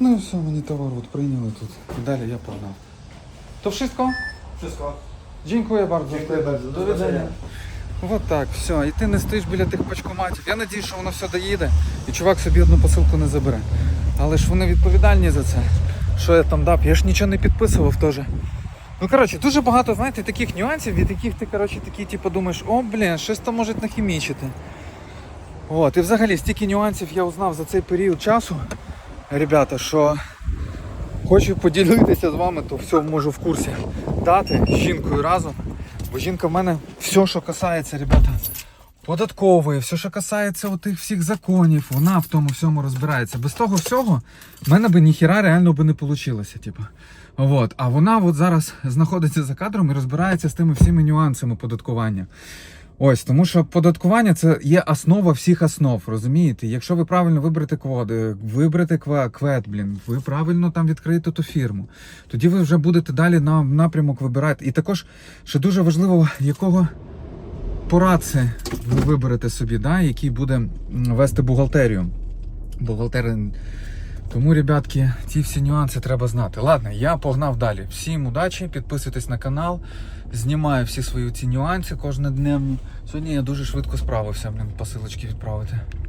Ну і все, мені товар от прийняли тут. І далі я погнав. То wszystko? Wszystko. Dziękuję bardzo. Dziękuję bardzo. До widzenia. От так, все. І ти не стоїш біля тих пачкоматів. Я надію, що воно все доїде, і чувак собі одну посилку не забере. Але ж вони відповідальні за це. Що я там дав? Я ж нічого не підписував теж. Ну, коротше, дуже багато, знаєте, таких нюансів, від яких ти, коротше, такі, типу, думаєш, о, блін, щось там можуть нахімічити. От, і взагалі стільки нюансів я узнав за цей період часу, ребята, що хочу поділитися з вами, то все можу в курсі дати з жінкою разом. Бо жінка в мене все, що касається, ребята, податкової, все, що касається отих всіх законів, вона в тому всьому розбирається. Без того всього в мене би ніхіра реально би не вийшло. Типу. От. А вона от зараз знаходиться за кадром і розбирається з тими всіми нюансами податкування. Ось, тому що податкування це є основа всіх основ, розумієте? Якщо ви правильно виберете кводи, виберете квет, блін, ви правильно там відкриєте ту фірму, тоді ви вже будете далі на напрямок вибирати. І також ще дуже важливо, якого порадці ви виберете собі, да, який буде вести бухгалтерію. Бухгалтери. Тому, ребятки, ці всі нюанси треба знати. Ладно, я погнав далі. Всім удачі, підписуйтесь на канал, знімаю всі свої ці нюанси кожнодневні. Сьогодні я дуже швидко справився, блін, посилочки відправити.